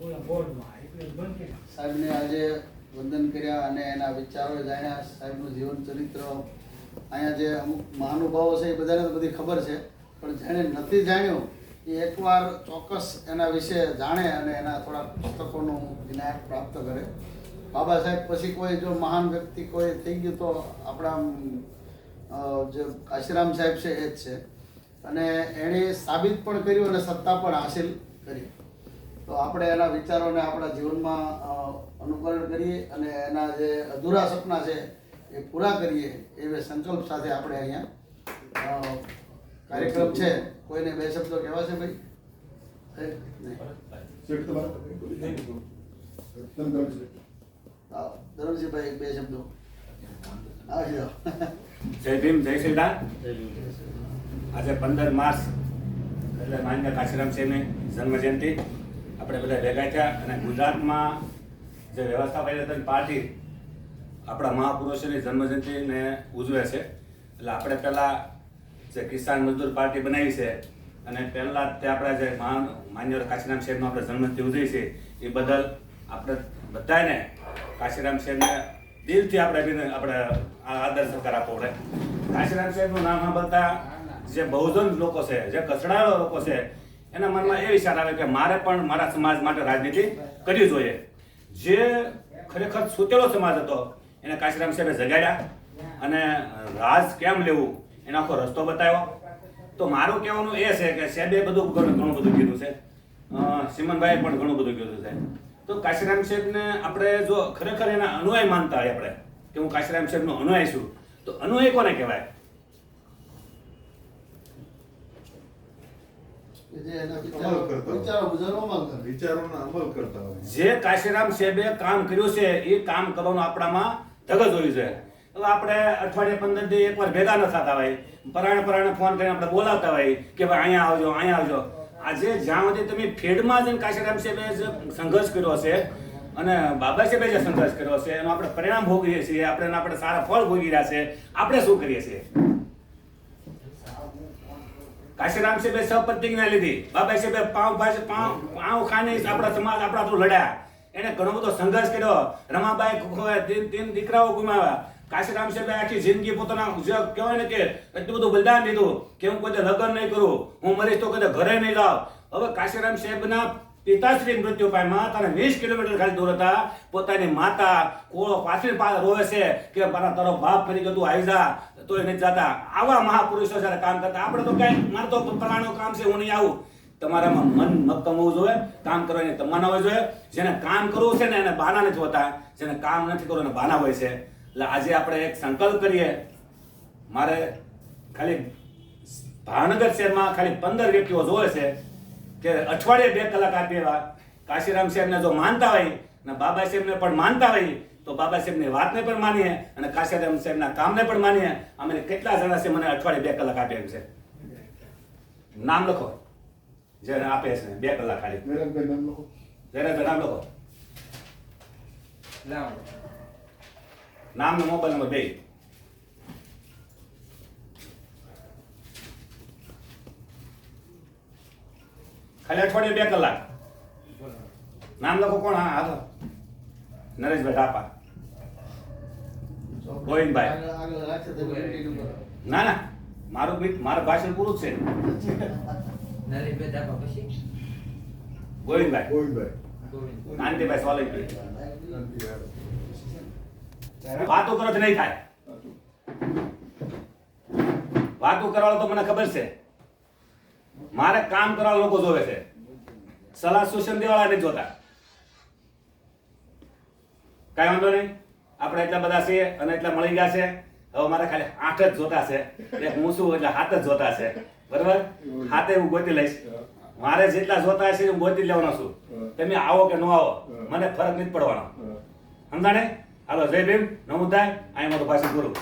પૂરા બોર્ડમાં સાહેબને આજે વંદન કર્યા અને એના વિચારો જાણ્યા. સાહેબનું જીવન ચરિત્ર, અહીંયા જે અમુક મહાનુભાવો છે એ બધાને તો બધી ખબર છે. પણ જેણે નથી જાણ્યું, એ એકવાર ચોક્કસ એના વિશે જાણે અને એના થોડા પુસ્તકોનું જ્ઞાન પ્રાપ્ત કરે. બાબા સાહેબ, પછી કોઈ જો મહાન વ્યક્તિ કોઈ થઈ ગયું તો આપણા જે કાશીરામ સાહેબ છે એ જ છે. અને એણે સાબિત પણ કર્યું અને સત્તા પણ હાસિલ કરી. તો આપણે એના વિચારોને આપણા જીવનમાં અનુકરણ કરીએ અને એના જે અધૂરા સપના છે એ પૂરા કરીએ એવે સંકલ્પ સાથે આપણે અહીંયા કાર્યક્રમ છે. કોઈને બે શબ્દો કહેવા છે ભાઈ? ધરમસિંહભાઈ બે શબ્દો. આવી જય ભીમ જય શ્રી રામ આજે પંદર માર્ચ એટલે માન્ય કાશીરામ સિંહની જન્મજયંતિ. આપણે બધા ભેગા થયા અને ગુજરાતમાં જે વ્યવસ્થા પરિવર્તન પાર્ટી, આપણા મહાપુરુષોની જન્મજયંતિને ઉજવે છે. એટલે આપણે પહેલાં જે કિસાન મજદૂર પાર્ટી બનાવી છે અને પહેલાં તે આપણા જે મહાન માન્યવર કાશીરામ શેઠનો આપણે જન્મજયંતિ ઉજવી છે, એ બદલ આપણે બધાને કાશીરામ શેઠને દિલથી આપણે અભિનંદન આપણે આદર સત્કાર આપવો પડે. કાશીરામ સાહેબનું નામ સાંભળતા જે બહુજન લોકો છે, જે કચડાયેલો લોકો છે એના મનમાં એ વિચાર આવે કે મારે પણ મારા સમાજ માટે રાજનીતિ કરવી જોઈએ. જે ખરેખર સૂતેલો સમાજ હતો, એને કાશીરામ સાહેબે જગાડ્યા અને રાજ કેમ લેવું એનો આખો રસ્તો બતાવ્યો. તો મારું કહેવાનું એ છે કે સાહેબે બધું ઘણું બધું કીધું છે. સિમનભાઈએ પણ ઘણું બધું કીધું છે. તો કાશીરામ સાહેબને આપણે જો ખરેખર એના અનુયાય માનતા હોય આપણે, કે હું કાશીરામ સાહેબનો અનુયાય છું, તો અનુયાય કોને કહેવાય કે જે એના અમલ વિચારો કરતા હોય. વિચારો મુજબ અમલ કરે વિચારોના અમલ કરતા હોય જે કાશીરામ સાહેબે કામ કર્યું છે એ કામ કરવાનું આપણામાં ધગજ હોવી જોઈએ હવે આપણે અઠવાડિયે પંદર દી એકવાર ભેગા ન થતા હોય. પરાણે પરાણે ફોન કરીને આપણે બોલાવતા હોય કે ભાઈ અહીંયા આવજો અહીંયા આવજો. આજે જ્યાં સુધી તમે ફેડમાં જઈને કાશીરામ સાહેબે જે સંઘર્ષ કર્યો છે અને બાબા સાહેબે જે સંઘર્ષ કર્યો છે એનો આપણે પરિણામ ભોગવીએ છીએ આપણે આપણે સારા ફળ ભોગવી રહ્યા છે આપણે શું કરીએ છીએ? કાશીરામ સાહેબે સપ્રતિજ્ઞા લીધી. બાબા સાહેબે પાવ ભાજી પાવ પાવ ખાને આપણા સમાજ આપણા તો લડ્યા. એને ઘણો બધો સંઘર્ષ કર્યો. રમાબાઈ દિન તીન તીન દીકરાઓ ગુમાવ્યા. કાશીરામ સાહેબે આખી જિંદગી પોતાના કહેવાય ને કે એટલું બધું બલિદાન દીધું કે હું કદાચ લગ્ન નહીં કરું. હું મરીશ તો કદાચ ઘરે નહીં જાઉં. હવે કાશીરામ સાહેબના પિતાશ્રી મૃત્યુ પામ્યા તારે વીસ કિલોમીટર ખાલી દૂર હતા. પોતાની માતા કોળો પાછળ પા રોવે છે કે મારા તારો બાપ ફરી ગયો તું આવી જા. એ નથી જતા. આવા મહાપુરુષો જ્યારે કામ કરતા, આપણે તો કઈ, મારે તો ફલાણું કામ છે, હું નહીં આવું. તમારામાં મન મક્કમ હોવું જોઈએ, કામ કરવાની તમન્ના હોવી જોઈએ. જેને કામ કરવું છે ને એને બહાના નથી હોતા. જેને કામ નથી કરવું એને બહાના હોય છે. એટલે આજે આપણે એક સંકલ્પ કરીએ. મારે ખાલી ભાવનગર શહેરમાં ખાલી પંદર વ્યક્તિઓ જોવે છે. કે અઠવાડિયે બે કલાક આપી એવા. કાશીરામ સાહેબને જો માનતા હોય અને બાબા સાહેબને પણ માનતા હોય તો બાબા સાહેબની વાતને પણ માનીએ અને કાશીરામ સાહેબના કામને પણ માનીએ. અમે કેટલા જણા છે મને અઠવાડિયે બે કલાક આપે એમ છે. નામ લખો. જેને આપે છે બે કલાક ખાલી. નરેનભાઈ નામ લખો. જરા નામ લખો. નામ ને મોબાઈલ નંબર બે. ખાલી અઠવાડિયે બે કલાક. નામ લખો કોણ? હા હાલો નરેશભાઈ ઢાપા. ગોવિંદભાઈ. ના ના. મારું મિત મારું ભાષણ પૂરું જ છે. નરેશભાઈ ધાબા પછી? ગોવિંદભાઈ. ગોવિંદભાઈ. નાનતીભાઈ કાંતિભાઈ સોલંકી વાતો કરો તો નહીં થાય. વાતો કરવાળો તો મને ખબર છે. મારે કામ કરવા લોકો જોવે છે. સલાહ સૂચન દેવાળા નથી જોતા. કઈ વાંધો નહીં. આપણે એટલા બધા છીએ અને એટલા મળી ગયા છે. હવે મારે ખાલી આઠ જ જોતા છે. એટલે હું શું, એટલે હાથ જ જોતા છે. બરાબર? હાથે હું ગોતી લઈશ. મારે જેટલા જોતા છે હું ગોતી લેવાનો છું. તમે આવો કે ન આવો, મને ફરક નથી પડવાનો. સમજાણે? હાલો, જય ભીમ. નમુદાય. અહીં મારું પાછું પૂરું